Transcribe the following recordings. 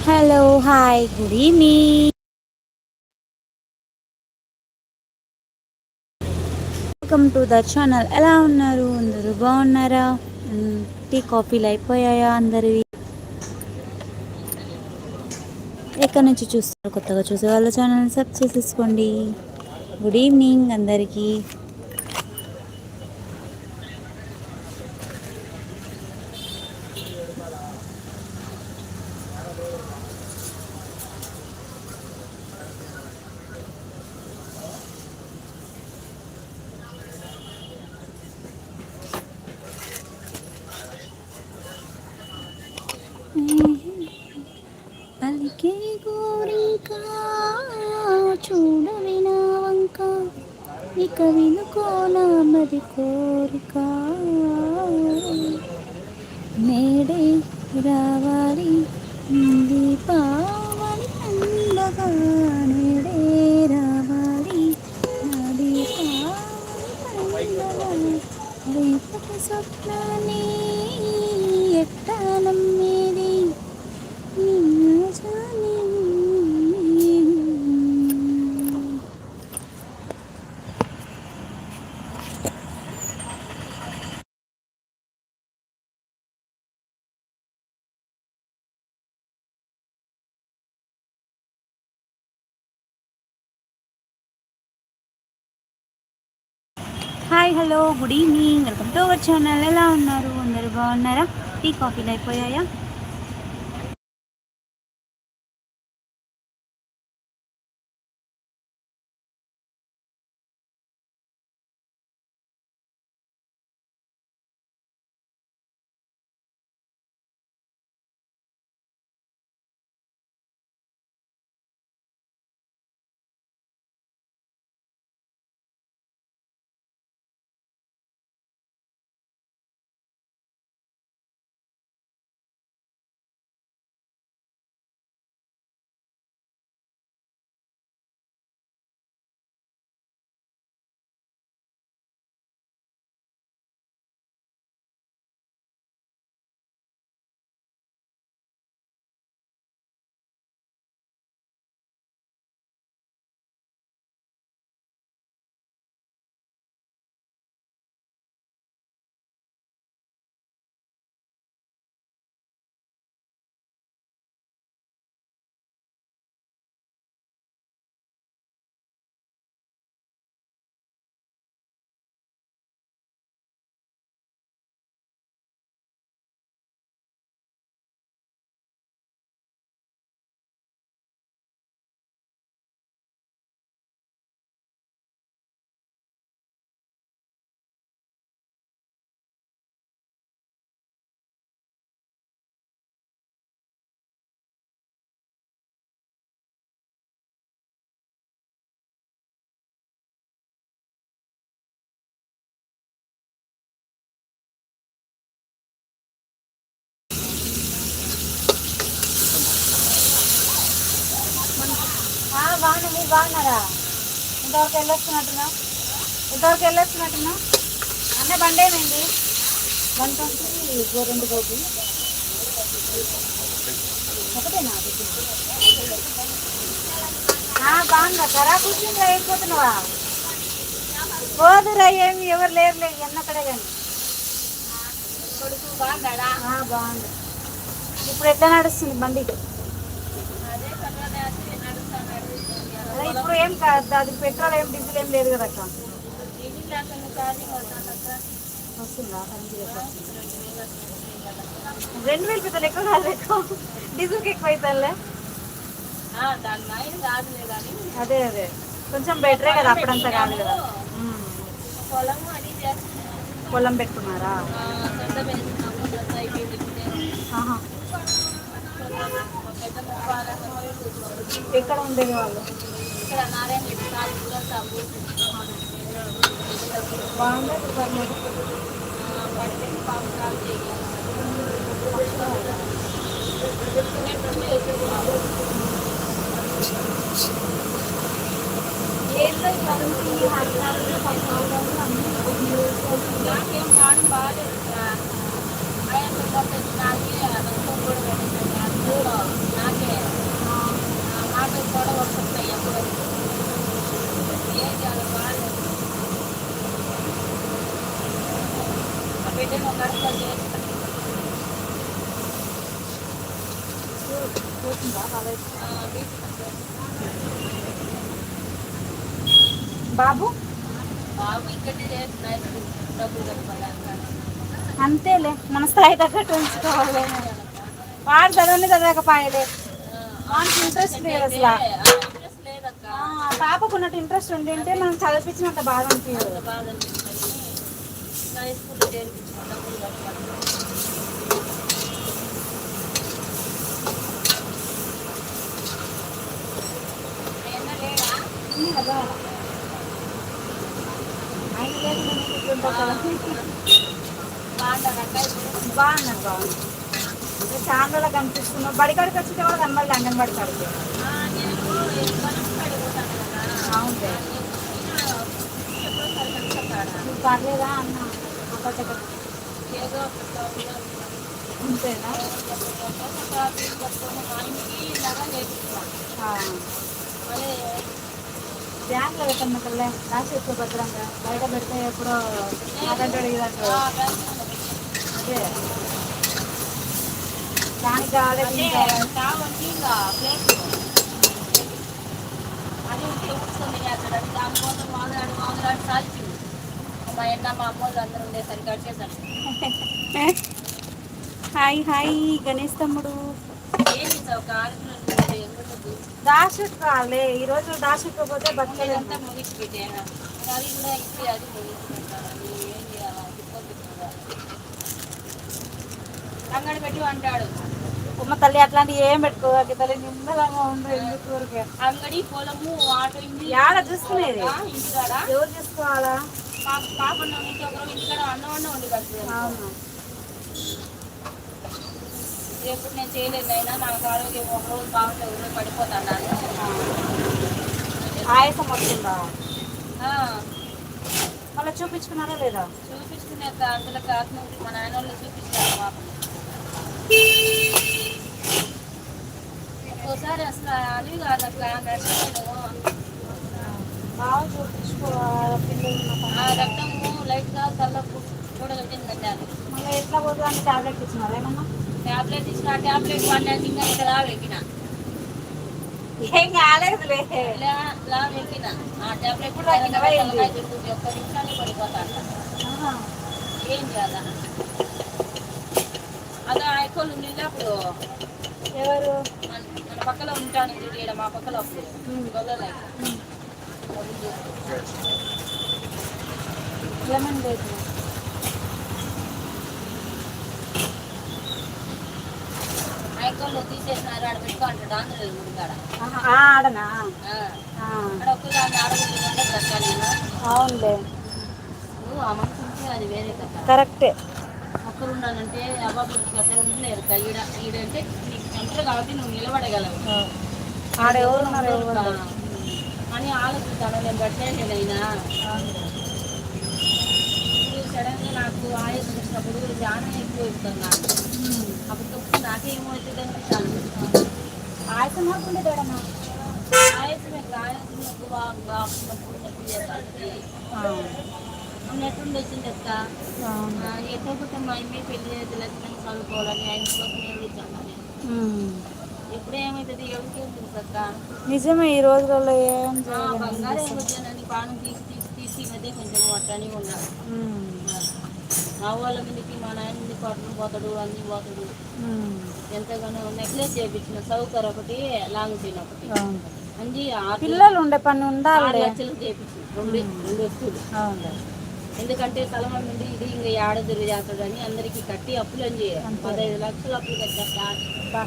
Hello hi good evening welcome to the channel ఎలా ఉన్నారు? అందరూ బాగున్నారా? టీ కాఫీలు అయిపోయాయా అందరివి? ఎక్కడి నుంచి చూస్తారు కొత్తగా చూసే వాళ్ళ ఛానల్ సబ్ చేసేసుకోండి గుడ్ ఈవినింగ్ అందరికీ పలికే గోరింకా చూడవి నా వంక కవిను వినుకోనా మరి కోరిక. Hello good evening. Welcome to our channel. ఎలా ఉన్నారు? అందరు బాగున్నారా? టీ కాఫీలు అయిపోయాయా? మీరు బాగున్నారా? ఇంతవరకు వెళ్ళొస్తున్నట్టున్నా? ఇంతవరకు వెళ్ళొస్తున్నట్టున్నా? అన్న బండి ఏమైంది? వన్ ట్వంటీ రెండు గోపి ఒకటేనా? బాగుందా కరా కూర్చుని అయిపోతున్నావా పోదురా ఏమి ఎవరు లేరులే ఎన్నక్కడే కానీ బాగుంది ఇప్పుడు ఎట్లా నడుస్తుంది బండి? అదే ఇప్పుడు ఏం కాదు అది పెట్రోల్ ఏం డీజిల్ ఏం లేదు కదా అక్క. వస్తుందా? రెండు వేలు పెద్దలు ఎక్కువ కాదు ఎక్కువ డీజిల్కి ఎక్కువ అవుతాలే అదే అదే. కొంచెం బెటరే కదా అప్పుడంతా కాదు కదా. పొలం పెట్టుకున్నారా. ఎక్కడ ఉండేది వాళ్ళు? బాగుండదు పర్లేదు ఏంటో ఈ అన్ని నాకేం పాడు బాగాలేదు ఆయన నాకే అదంతా కూడా పెట్టింది నాకే బాగాలేదు ఆ బిడ్డను ఒక అడుగులో చేస్తాను పోతుందా కాలేజ్ బీచ్ బాబు? అంతేలే మన స్థాయి తగ్గట్టు ఉంచుకోవాలి. వాడు చదవని చదవకపోయలే వానికి ఇంట్రెస్ట్ లేదు అసలు. పాపకు ఉన్నట్టు ఇంట్రెస్ట్ ఉండింటే మనం చదివించినంత బాధ అనిపించదు. అంత బాధ అనిపిస్తుంది నా స్కూల్లో చేర్పించిన డబ్బులు కట్టుకోవాలి ఏమన్నా లేడా ఉంది కదా ఆయన లేదు నేను ఇప్పుడు ఉంటా కదా. బాగుంటారక్క ఇప్పుడు బాగున్నారు బాగున్నారు చాలా రోజులు కనిపిస్తున్నావు బడికాడికి వచ్చితే కూడా కనబడలే అంగన్వాడి కాడికి ఆ, పర్లేదా అన్న ఏదో అంతేనా మళ్ళీ బ్యాంక్లో పెట్టమ్మా తల్లే రాసి ఎక్కువ భద్రంగా బయట పెడితే ఎప్పుడో అదంటే అడిగినట్టు ఆ, బ్యాంకులో అదే దానికి కావాలి అంటే కావాలి ఇంకా ప్లేస్ అది ఉంటే కూర్చొని చేస్తాడు దానికోసం మామూలు మామూలు సాల్చింది మా ఎండ మా అమ్మోళ్ళు అందరూ ఉండేసరికి వచ్చేసాను హాయ్ హాయ్ గణేష్ తమ్ముడు ఏం చేసావు ఒక ఆరు ఎందుకు దాషుట్ రాలే ఈరోజు దాషుట్కపోతే బతకలేదు అంతా ముగించి పెట్టాను అది కూడా ఇచ్చి అది ముగించి పెట్టాను అది ఏం చేయాలా? తిప్పలు అంగడి పెట్టి అంటాడు. ఉమ్మ తల్లి అట్లాంటివి ఏం పెట్టుకోవాలి తల్లి. నిమ్మలంగా ఉండు ఎందుకు అంగడి పొలము ఆటో ఇంటి యాడ చూసుకునేది? ఎవరు చూసుకోవాలా? పాప పాప ఇంటి ఒకరు ఇంటికాడ అన్నం అన్నం కడుతుంది అవును. ఎప్పుడు నేను చేయలేదు అయినా నాకు ఆరోగ్యం ఒక రోజు బాగుంటే ఒక రోజు పడిపోతాను ఆయాసం వస్తుందా మళ్ళీ చూపించుకున్నారా లేదా? చూపించుకునే అందులో కాకుండా మా నాయన వాళ్ళు చూపించారు ఒక్కోసారి అసలు అది కాదు అట్లా బాగా చూపించుకోవాలి. రక్తము లైట్గా కళ్ళకు చూడగలిగింది కట్టాలి మళ్ళీ ఎట్లా పోతుందని టాబ్లెట్ ఇచ్చినారా ఏమన్నా? ట్యాబ్లెట్ ఇచ్చిన ట్యాబ్లెట్ వాడినాక ఇంకా ఇక్కడ లా వెక్కిన ఏం కాలేదులే. ఇలా లా వెక్కిన ఆ ట్యాబ్లెట్? తిరుగుతుంది ఒక్క నిమిషాన్ని పడిపోతాను ఆహా. ఏం చేయాలా? అదే ఆ ఎక్కువ నిన్నప్పుడు ఎవరు? మన పక్కలో ఉంటాను ఈడ మా పక్కలో అప్పుడు. లెమన్ లేదు తీసేసినారు ఆడ ఆంధ్రలో గుడికాడ ఆడనా? ఆడ ఒక్కదాన్ని నేను అవునులే. నువ్వు ఆ మనసు ఉంటే అది వేరే కరెక్టే. ఒక్కరు ఉన్నానంటే అబ్బాబుడికి అట్లా ఉండలేరు. ఈడ ఈడంటే నీకు సెంటర్ కాబట్టి నువ్వు నిలబడగలవు. ఆడ ఎవరు అని ఆలోచిస్తాను నేను పెట్టలేనైనా ఇప్పుడు సడన్గా నాకు ఆయాసం వచ్చినప్పుడు ధ్యానం ఎక్కువ ఇస్తాను అప్పుడు నాకేమవుతుంది అనిపిస్తాను ఆయాసం మాకుండే తేడమ్మా ఆయాసం ఆయాసం ఎక్కువ నొప్పి నొప్పి చేస్తుంది నెట్టుండి వచ్చింది అక్క పుట్ట మా అమ్మాయి పెళ్ళి చేసి లక్ష్మణ్ చదువుకోవాలని ఆయన కోసం ఎప్పుడు ఏమవుతుంది ఎవరికి ఉంటుంది అక్క. నిజమే ఈ రోజులలో ఏం. బంగారం ప్రాణం తీసి తీసి తీసి మధ్య కొంచెం ఉన్నా. ఉమ్, మా వాళ్ళ మీదకి మా నాయన మీద పట్టుకుని పోతాడు అన్ని పోతాడు. ఎంతగానో నెక్లెస్ చేయించిన సౌకర్ ఒకటి లాంగ్ చైన్ ఒకటి. ఆరు పిల్లలు ఉండే పని ఉండాలి లక్షలు చేయించు రెండు రెండు వస్తువులు ఎందుకంటే తలమ నుండి ఇది ఇంకా ఏడాది చేస్తాడు అని అందరికి కట్టి అప్పులు అని పదహైదు లక్షలు అప్పులు కట్టా.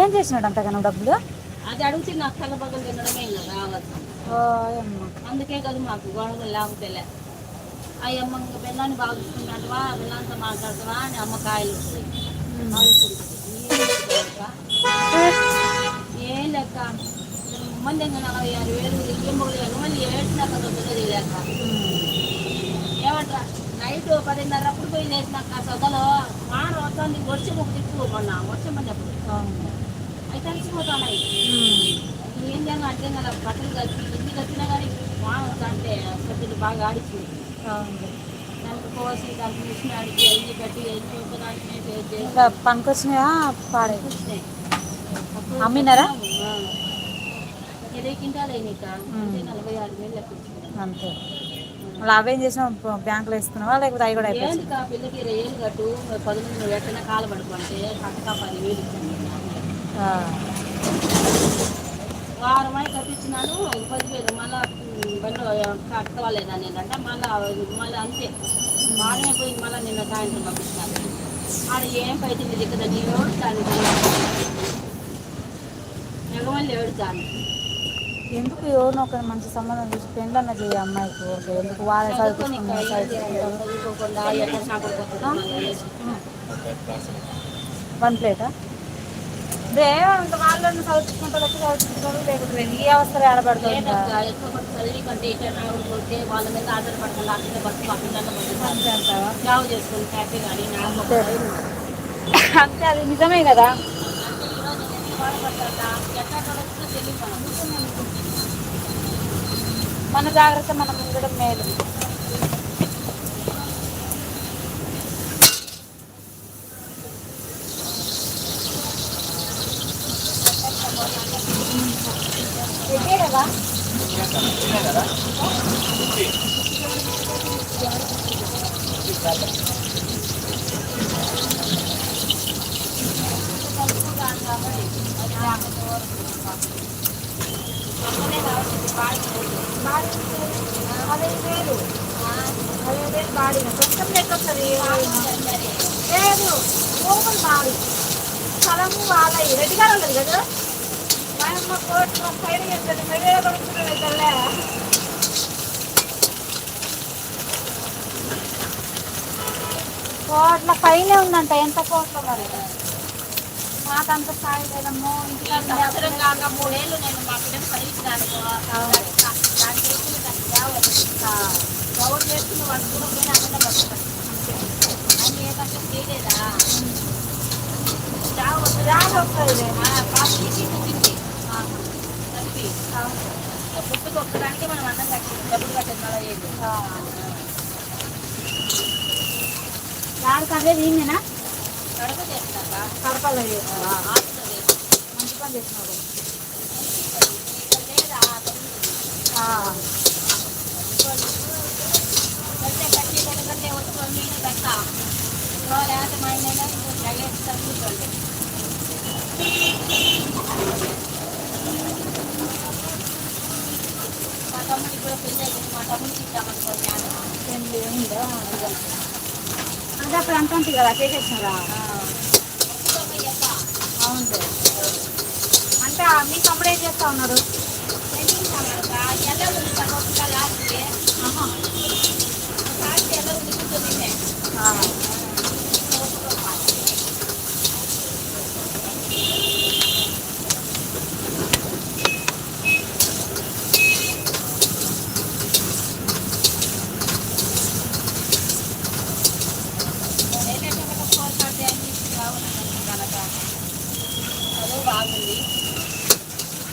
ఏం చేసినాడు అంతగానో డబ్బులు? అది అడిగితే నాకు తల పగలు తినడమే ఇంకా రావచ్చు అందుకే కదా మాకు గొడవలు లేకపోతే ఆ అమ్మ ఇంకా పిల్లాన్ని బాగా చూసుకున్నట్టువా పిల్లంతా మాట్లాడుతావా అని అమ్మ కాయలు ఏం లెక్క? మంది ఇంకా నలభై ఆరు వేలు ఇంకొకరు ఎగమల్లి ఏడ్చినాక దొరకదు లేక ఏమంటారా? నైట్ పదిన్నర అప్పుడు పోయి చేసినాక సొదలో వాన వస్తుంది వర్షం ఒక తిప్పు మొన్న వర్షం అవును అవి కలిసిపోతున్నాయి ఉమ్, ఏం చేయాలి అర్థం కదా బట్టలు కలిసి ఎన్ని కలిసినా కానీ బాగా అంటే సభ్యులు బాగా ఆడిస్తుంది పనికొచ్చినాయా పాడే అమ్మినారా? అంతే. అవేం చేసినావు? బ్యాంకులో వేసుకున్నావా? లేకపోతే అవి కూడా అయిపోయింది పిల్లకి ఇరవై ఏళ్ళు కట్టు పదమూడు నువ్వు కాలు పడుకుంటే పక్కగా పది వేలు కట్టించినాను పదివేలు. మళ్ళా బండి కట్టుకోలేదా నేనంటే మళ్ళా మళ్ళీ అంతే. వారం అయిపోయింది మళ్ళీ నిన్న సాయంత్రం పంపించినాను ఆడ ఏం పైతుంది దిక్కద నీ ఏడుతాను ఎగమల్లి ఏడుతాను ఎందుకు ఎవరినో ఒక మంచి సంబంధం చూసి పెళ్ళన్న చేయ అమ్మాయికి? ఓకే ఎందుకు వాళ్ళ చదువుకొని వన్ ప్లేటా? ఏమంత వాళ్ళని చదువుకుంటారు లేకపోతే ఈ అవసరం ఆడబడుతుంది వాళ్ళ మీద ఆధారపడకుండా అక్కడ అంతే జాబ్ చేసుకుని హ్యాపీ కానీ అంతే. అంతే అది నిజమే కదా. మన జాగ్రత్త మనం ఉండడం మేలు ఇదే కదా పక్కనే కాబట్టి బాగా బాడీ అదే వేరు అదే వేరు బాడీ కొంచెం లెక్క వస్తుంది లోపల బాడీ స్థలము వాళ్ళ రెడ్డి గారు ఉండదు కదా? మా అమ్మ కోర్టు సైడ్ చేస్తుంది. మెడలో కొడుకుంటుంది తల్లే కోట్ల పైనే ఉందంట. ఎంత కోట్ల మరి? మాకంత స్థాయి లేదమ్మో. సంవత్సరం కాక మూడేళ్ళు నేను మా బిడ్డను దాని చేసిన దానికి గౌడ్ చేస్తున్న వాళ్ళు కూడా పోయినా అక్కడ బతుకుతారు అని ఏ కష్టం చేయలేదా రావచ్చు రాదు వస్తుంది కాఫీ తిండి కలిపి పుట్టుకు ఒక్కదానికి మనం అన్నం కట్టి డబ్బులు కట్టేది మళ్ళీ ఏది దానికి అదే దీన్నేనా కడప చేస్తాక కడపలో చేస్తావా మంచి పని చేసినావు లేదా కంటే కట్టి కంటే వచ్చి నేను కట్ట తమ్ముడికి కూడా పెళ్ళి అయిపోయింది మా తమ్ముడికి ఇద్దామనుకోండి అంటే అప్పుడు అంటుంది కదా చేసేసినారా? అవును అంటే మీ తమ్ముడు ఏం చేస్తా ఉన్నారు ఎలా ఉంది పక్క లాస్ట్ ఆహా. లాస్ట్ ఎలా ఉంది కూర్చొని ఆ. చదువు బాగుంది.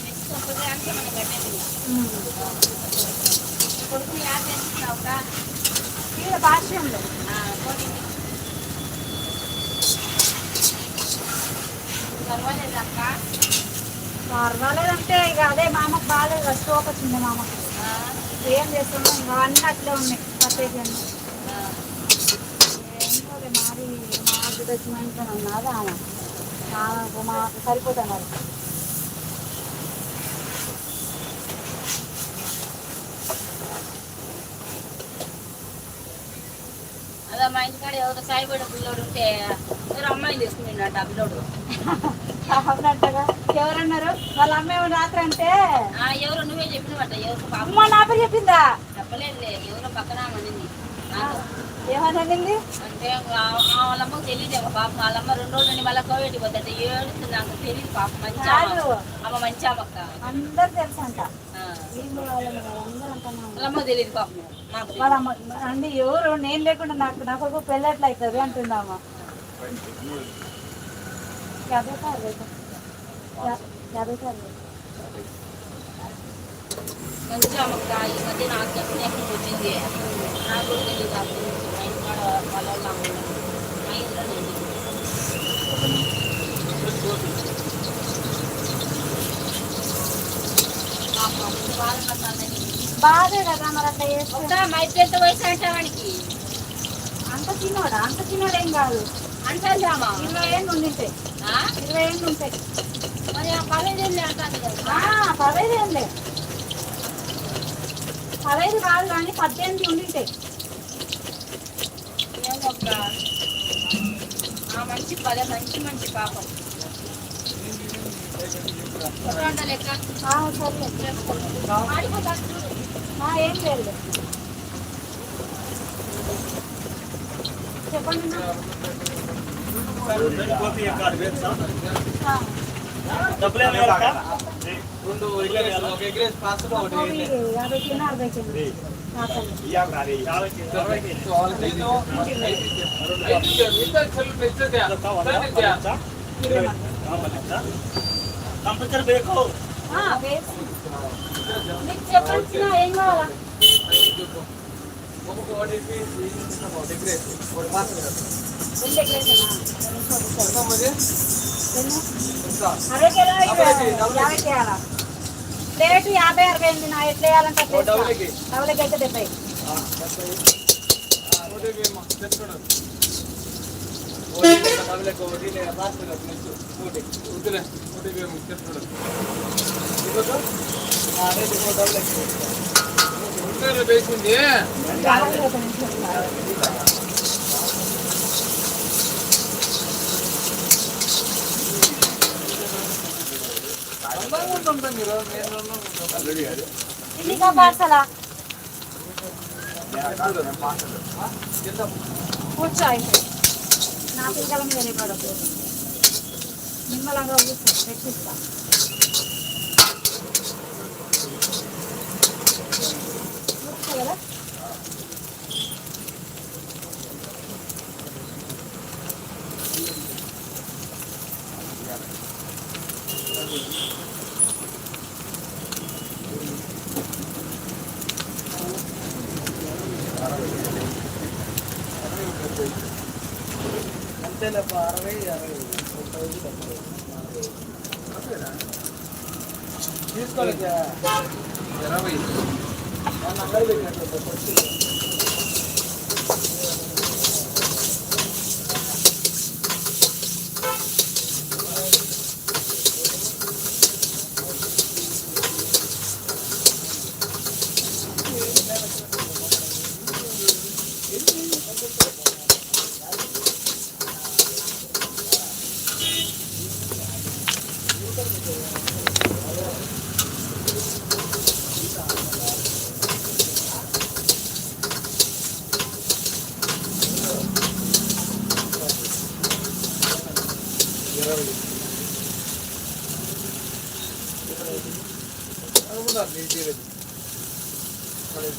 నెక్స్ట్ ఒకదానికి మనం పెట్టేది ఉమ్. కొడుకు యాడ్ చేస్తున్నావుగా వీళ్ళ భాష్యంలో. పర్వాలేదు అక్క. పర్వాలేదంటే ఇక అదే మామకు బాగాలేదు కదా స్ట్రోక్ వచ్చింది మామకు. ఏం చేస్తున్నాం ఇంకా అన్నీ అట్లే ఉన్నాయి అన్నీ ఏంటోలే మాది మా ఇంట్లో ఉన్నది ఆమె మాకు సరిపోతున్నారు అదే మా ఇంటికాడ ఎవరో సాయిబడి పిల్లోడు ఉంటే ఎవరు అమ్మాయిని తీసుకున్నాడు ఆ పిల్లోడు. అవునంటగా. ఎవరన్నారు? వాళ్ళ అమ్మాయి రాత్రి అంటే ఆ, ఎవరో నువ్వే చెప్పినవట ఎవరు అమ్మ నా పేరు చెప్పిందా? చెప్పలేదులే ఎవరో పక్కన అనింది. ఏమని అనింది అంటే ఆ- ఆ వాళ్ళమ్మకు తెలియదు ఒక పాప వాళ్ళమ్మ రెండు రోజులు నుండి మళ్ళీ కోవిడ్ పోతే ఏడుస్తుంది నాకు తెలియదు పాప మంచి కాదు. అమ్మ మంచి అమ్మక్క అందరు తెలుసు అంట ఆ. వీళ్ళు వాళ్ళని వాళ్ళందరూ అంటున్నాను వాళ్ళమ్మ తెలియదు పాపం నాకు తెలియదు. వాళ్ళ అమ్మ అండి ఎవరు నేను లేకుండా నాకు నా కొడుకు పెళ్ళి ఎట్లా అవుతుంది అంటుందామా యాభై సార్లు యాభై సార్లు మంచిగా అమ్మక్క ఈ మధ్య నాకు చెప్పినప్పుడు వచ్చింది నాకు కూడా తెలియదు బాధే కదా మరి అట్లా చేస్తే? ఎంత వయసు అంటే వాడికి అంత చిన్నోడా అంత చిన్నోడు కాదు. అంటామా ఇరవై ఏళ్ళు ఉండింటాయి ఇరవై ఏళ్ళు ఉంటాయి మరి ఆ పదహైదు అంటాను కదా. ఆ, పదహైదు ఏంలే పదహైదు కాదు కానీ పద్దెనిమిది ఉండింటాయి ఏమొక్క ఆ మంచి పద మంచి మంచి పాపం ఫోటో లెక్క ఆ, సరే ఆడిపోతా చూడు ఆ, ఏం లేదు చెప్పండి అన్న. ఆ, అవి యాభై కిలో అరవై కిలో ఆకలి. కంపల్సరీ ಬೇಕು ఆ, వేసి. మీకు చెప్పాల్సిన ఏం కావాలా రెండు ఎకరేసేనా? ఎన్ని? అరవై కిలో యాభై చేయాలా ప్లేట్ యాభై అరవై ఎనిమిది నా ఎట్లా వేయాలంటే. డబుల్కి అయితే డెబ్బై ಬೇಕಿಂది యాభై పార్సలా కూర్చో అయితే నా పిల్లల మీద నిమ్మలంగా కూర్చో ఇరవై ఇరవై అనుకున్నారు నీ తీరేది మరి